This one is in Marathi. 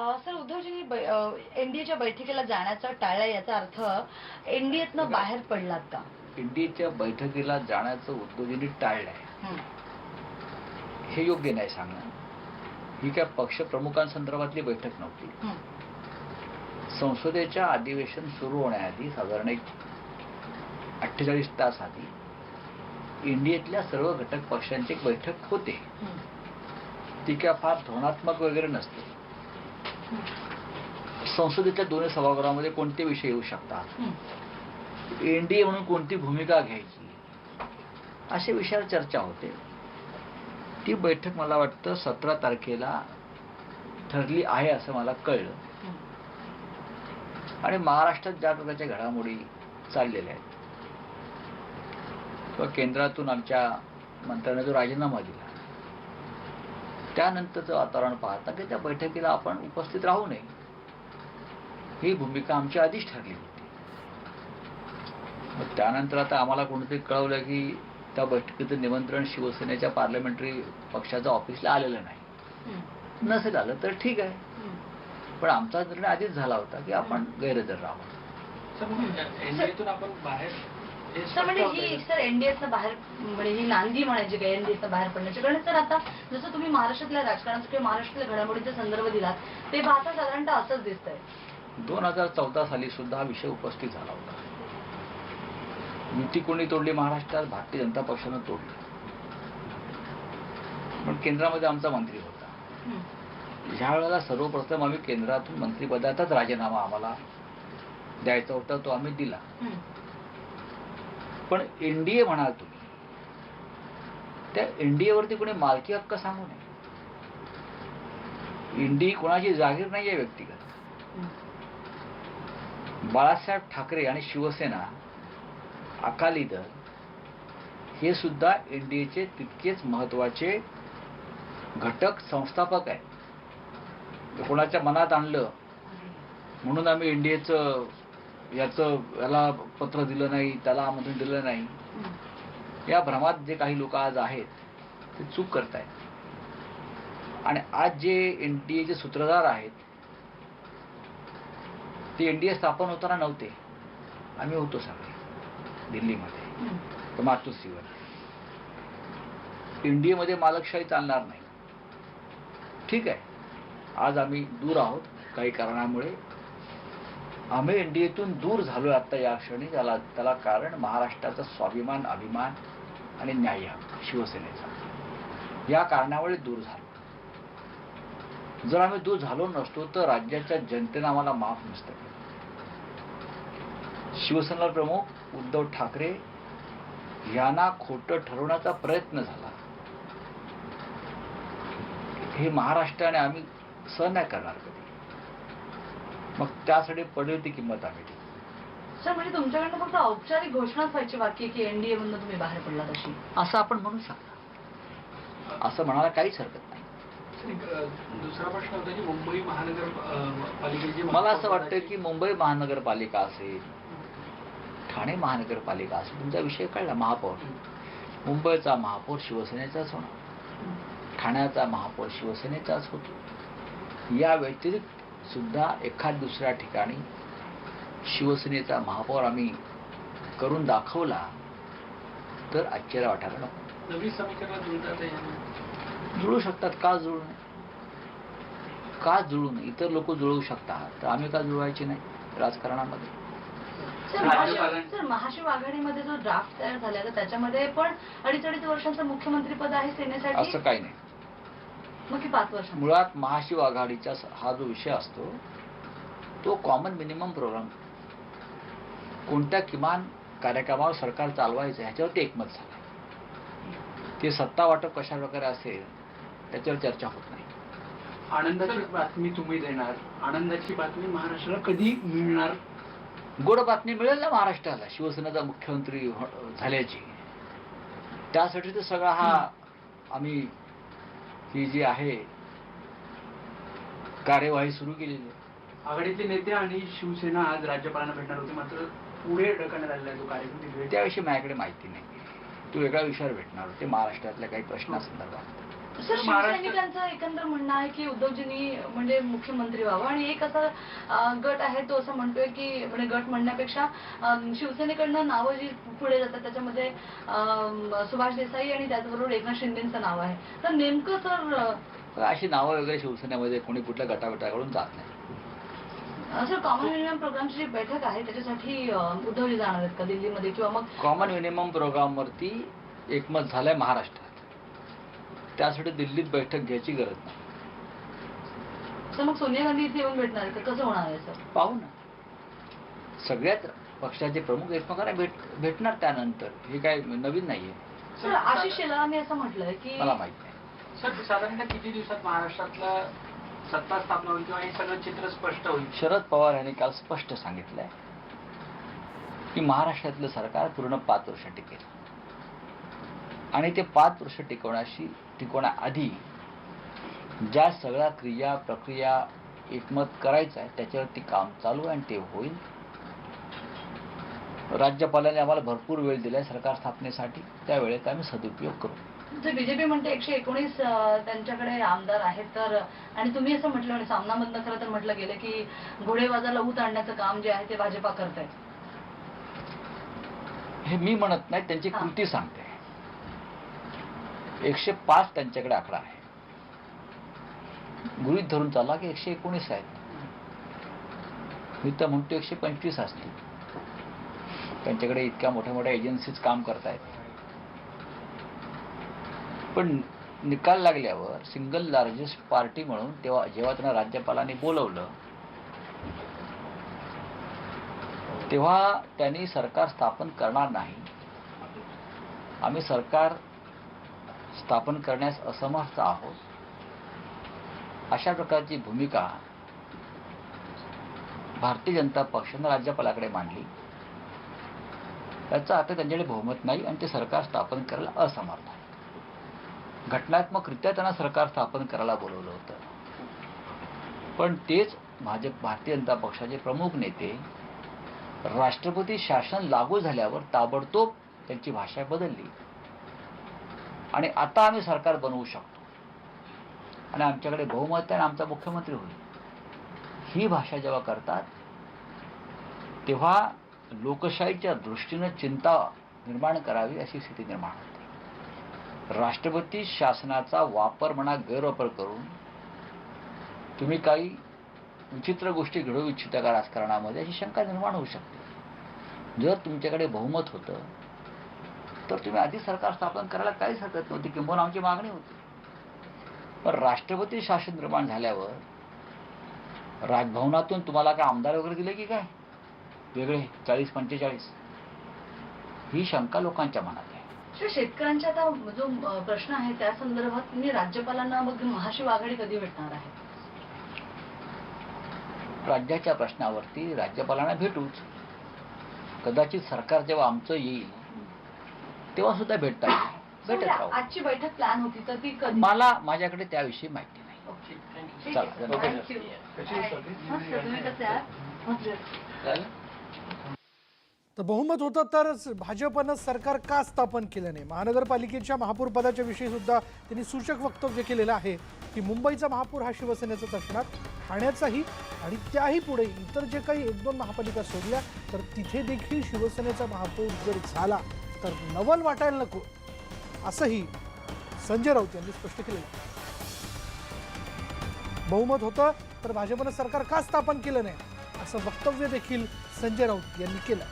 सर उद्धवजींनी एनडीएच्या बैठकीला जाण्याचा टाळला याचा अर्थ एनडीएतनं बाहेर पडलात का? इंडियाच्या बैठकीला जाण्याचं उद्योजींनी टाळलंय. हं. योग्य नाही सांगणं. ही काय पक्षप्रमुखांसंदर्भातली बैठक नव्हती. संसदेच्या अधिवेशन सुरू होण्याआधी साधारण एक अठ्ठेचाळीस तास आधी इंडियातल्या सर्व घटक पक्षांची एक बैठक होते. ती काय फार धोरणात्मक वगैरे नसते. संसदेच्या दोन्ही सभागृहामध्ये कोणते विषय येऊ शकतात. एनडीए म्हणून कोणती भूमिका घ्यायची अशा विषयावर चर्चा होते ती बैठक मला वाटतं सतरा तारखेला ठरली आहे असं मला कळलं. आणि महाराष्ट्रात ज्या प्रकारच्या घडामोडी चाललेल्या आहेत किंवा केंद्रातून आमच्या मंत्र्यांना जो राजीनामा दिला त्यानंतरचं वातावरण पाहता की त्या बैठकीला आपण उपस्थित राहू नये. ही भूमिका आमची आधीच ठरली होती. त्यानंतर आता आम्हाला कोणीतरी कळवलं की त्या बैठकीचं निमंत्रण शिवसेनेच्या पार्लमेंटरी पक्षाच्या ऑफिसला आलेलं नाही. हं. नसेल आलं तर ठीक आहे. हं. पण आमचा निर्णय आधीच झाला होता की आपण गैरहजर राहू आपण बाहेर सर म्हणजे ही. सर एनडीएतनं बाहेर म्हणजे ही नांदी म्हणायची काय एनडीएतनं बाहेर पडण्याची. कारण सर आता जसं तुम्ही महाराष्ट्रातल्या राजकारणाचा किंवा महाराष्ट्रातल्या घडामोडीचा संदर्भ दिलात ते पाहता साधारणतः असंच दिसतंय. दोन हजार चौदा साली सुद्धा हा विषय उपस्थित झाला होता. युती कोणी तोडली? महाराष्ट्रात भारतीय जनता पक्षानं तोडली. पण केंद्रामध्ये आमचा मंत्री होता. हं. ज्या वेळेला सर्वप्रथम आम्ही केंद्रातून मंत्रिपदाचाच राजीनामा आम्हाला द्यायचा होता तो आम्ही दिला. पण एनडीए म्हणाल तुम्ही. त्या एनडीएवरती कोणी मालकी हक्क सांगू नये. एनडीए कोणाची जागीर नाही आहे व्यक्तिगत. बाळासाहेब ठाकरे आणि शिवसेना अकाली दल हे सुद्धा एनडीएचे तितकेच महत्त्वाचे घटक संस्थापक आहेत. कोणाच्या मनात आणलं म्हणून आम्ही एनडीएचं याचं याला पत्र दिलं नाही त्याला आमंत्रण दिलं नाही. या भ्रमात जे काही लोक आज आहेत ते चूक करतायत. आणि आज जे एन डी एचे सूत्रधार आहेत ते एन डी ए स्थापन होताना नव्हते. आम्ही होतो सगळे दिल्लीमध्ये. मातृश्रीवर. तर मातोश्रीवर इंडियामध्ये मालकशाही चालणार नाही. ठीक आहे. आज आम्ही दूर आहोत काही कारणामुळे. आम्ही एनडीएतून दूर झालोय आता या क्षणी. त्याला त्याला कारण महाराष्ट्राचा स्वाभिमान अभिमान आणि न्याय शिवसेनेचा. या कारणामुळे दूर झालो. जर आम्ही दूर झालो नसतो तर राज्याच्या जनतेनं आम्हाला माफ नसतं शिवसेना प्रमुख उद्धव ठाकरे यांना खोटं ठरवण्याचा प्रयत्न झाला. हे महाराष्ट्राने आम्ही सहन नाही करणार कधी. मग त्यासाठी पडेल ती किंमत आम्ही देऊ. सर म्हणजे तुमच्याकडनं फक्त औपचारिक घोषणाच व्हायची बाकी आहे की एनडीए मधून तुम्ही बाहेर पडलात अशी? असं आपण म्हणू शकता. असं म्हणायला काहीच हरकत नाही. दुसरा प्रश्न होता की मुंबई महानगर अ, पालिकेची मला असं वाटतं की मुंबई महानगरपालिका असेल ठाणे महानगरपालिका असेल तुमचा विषय कळला महापौर. मुंबईचा महापौर शिवसेनेचाच होणार. ठाण्याचा महापौर शिवसेनेचाच होतो. या व्यतिरिक्त सुद्धा एखाद दुसऱ्या ठिकाणी शिवसेनेचा महापौर आम्ही करून दाखवला तर आश्चर्य वाटायला नको. जुळू शकतात का जुळू नये? का जुळू नये? इतर लोक जुळवू शकतात तर आम्ही का जुळवायची नाही राजकारणामध्ये? सर महाशिव- आघाडीमध्ये जो ड्राफ्ट तयार झाला तर त्याच्यामध्ये पण अडीच अडीच वर्षांचं मुख्यमंत्री पद आहे सेनेसाठी? असं काही नाही. मुळात महाशिव आघाडीचा हा जो विषय असतो तो कॉमन मिनिमम प्रोग्राम कोणत्या किमान कार्यक्रमावर सरकार चालवायचं ह्याच्यावरती एकमत झालं. ते सत्ता वाटप कशा प्रकारे असेल त्याच्यावर चर्चा होत नाही. आनंदाची बातमी तुम्ही देणार आनंदाची बातमी महाराष्ट्राला कधी मिळणार? गोड बातमी मिळेल ना महाराष्ट्राला शिवसेनेचा मुख्यमंत्री हो- झाल्याची. त्यासाठी तर सगळा हा. आम्ही ही जी आहे कार्यवाही सुरू केलेली आहे आघाडीतले नेते आणि शिवसेना आज राज्यपालांना भेटणार होते मात्र पुढे ढकलण्यात आलेला आहे तो कार्यक्रम. त्याविषयी माझ्याकडे माहिती नाही तो वेगळ्या विषयावर भेटणार होते महाराष्ट्रातल्या काही प्रश्नासंदर्भात सर महाराष्ट्र- शिवसैनिकांचं एकंदर म्हणणं आहे की उद्धवजींनी म्हणजे मुख्यमंत्री व्हावं. आणि एक असा गट आहे तो असं म्हणतोय की म्हणजे गट म्हणण्यापेक्षा शिवसेनेकडनं नावं जी पुढे जातात त्याच्यामध्ये सुभाष देसाई आणि त्याचबरोबर एकनाथ शिंदेचं नाव आहे. तर नेमकं सर अशी नावं वगैरे शिवसेनेमध्ये कोणी कुठल्या गटागटाकडून जात नाही. सर कॉमन मिनिमम प्रोग्रामची जी बैठक आहे त्याच्यासाठी अं, उद्धवजी जाणार आहेत का दिल्लीमध्ये? किंवा मग कॉमन मिनिमम प्रोग्रामवरती एकमत झालंय महाराष्ट्रात त्यासाठी दिल्लीत बैठक घ्यायची गरज नाही. सर मग सोनिया गांधी इथे येऊन भेटणार का? कसं होणार आहे सर? पाहू ना. सगळ्याच पक्षाचे प्रमुख एकमेकांना भेट भेटणार त्यानंतर. हे काय नवीन नाहीये. सर आशिष शेलारांनी असं म्हटलंय की मला माहीत नाही. सर साधारणतः किती दिवसात महाराष्ट्रातलं सत्ता स्थापना होईल किंवा हे सगळं चित्र स्पष्ट होईल? शरद पवार यांनी काल स्पष्ट सांगितलंय की महाराष्ट्रातलं सरकार पूर्ण पाच वर्ष टिकेल. आणि ते पाच वर्ष टिकवण्याशी टिकवण्याआधी ज्या सगळ्या क्रिया प्रक्रिया एकमत करायचं आहे त्याच्यावरती काम चालू आहे आणि ते होईल. राज्यपालांनी आम्हाला भरपूर वेळ दिलाय सरकार स्थापनेसाठी. त्या वेळेत आम्ही सदुपयोग करू. बीजेपी म्हणते एकशे एकोणीस त्यांच्याकडे आमदार आहेत तर आणि तुम्ही असं म्हटलं आणि सामनामधनं खरं तर म्हटलं गेलं की घोडेबाजारला ऊत आणण्याचं काम जे आहे ते भाजपा करत आहे हे मी म्हणत नाही त्यांची. कृती सांगते. एकशे पाच त्यांच्याकडे आकडा आहे. गृहित धरून चालला की एकशे एकोणीस आहेत. मी तर म्हणतो एकशे पंचवीस असतील. त्यांच्याकडे इतक्या मोठ्या मोठ्या एजन्सीज काम करतायत. पण निकाल लागल्यावर सिंगल लार्जेस्ट पार्टी म्हणून तेव्हा जेव्हा त्यांना राज्यपालांनी बोलवलं तेव्हा त्यांनी सरकार स्थापन करणार नाही. आम्ही सरकार स्थापन करण्यास असमर्थ आहोत. अशा प्रकारची भूमिका भारतीय जनता पक्षानं राज्यपालाकडे मांडली. त्याचा अर्थ त्यांच्याकडे बहुमत नाही आणि ते सरकार स्थापन करायला असमर्थ आहे घटनात्मकरित्या त्यांना सरकार स्थापन करायला बोलवलं होतं. पण तेच भाजप भारतीय जनता पक्षाचे प्रमुख नेते राष्ट्रपती शासन लागू झाल्यावर ताबडतोब त्यांची भाषा बदलली. आणि आता आम्ही सरकार बनवू शकतो. आणि आमच्याकडे बहुमत आहे आणि आमचा मुख्यमंत्री होईल. ही भाषा जेव्हा करतात तेव्हा लोकशाहीच्या दृष्टीनं चिंता निर्माण करावी अशी स्थिती निर्माण होते. राष्ट्रपती शासनाचा वापर म्हणा गैरवापर करून तुम्ही काही विचित्र गोष्टी घडवू इच्छिता का राजकारणामध्ये अशी शंका निर्माण होऊ शकते. जर तुमच्याकडे बहुमत होतं तर तुम्ही आधी सरकार स्थापन करायला काहीच हरकत नव्हती किंबहुना आमची मागणी होती. पण राष्ट्रपती शासन निर्माण झाल्यावर राजभवनातून तुम्हाला काय आमदार वगैरे दिले की काय? वेगळे चाळीस पंचेचाळीस. ही शंका लोकांच्या मनात आहे. सर शेतकऱ्यांचा आता जो प्रश्न आहे त्या संदर्भात तुम्ही राज्यपालांना मग महाशिव आघाडी कधी भेटणार आहे? राज्याच्या प्रश्नावरती राज्यपालांना भेटूच. कदाचित सरकार जेव्हा आमचं येईल तेव्हा सुद्धा भेटता येईल भेटत राहू. आजची बैठक प्लॅन होती तर ती कधी? मला माझ्याकडे त्याविषयी माहिती नाही. ओके. थँक्यू ठीक चला, आहे, धन्यवाद. Thank you. मस्त, तुम्ही कसे आहात? मस्त. तर बहुमत होतं तरच भाजपनं सरकार का स्थापन केलं नाही? महानगरपालिकेच्या महापौर पदाच्या विषयी सुद्धा त्यांनी सूचक वक्तव्य केलेलं आहे की मुंबईचा महापौर हा शिवसेनेचाच असणार ठाण्याचाही आणि त्याही पुढे इतर जे काही एक दोन महापालिका सोडल्या तर तिथे देखील शिवसेनेचा महापौर जर झाला तर नवल वाटायला नको असंही संजय राऊत यांनी स्पष्ट केलेलं बहुमत होतं तर भाजपनं सरकार का स्थापन केलं नाही असं वक्तव्य देखील संजय राऊत यांनी केलं.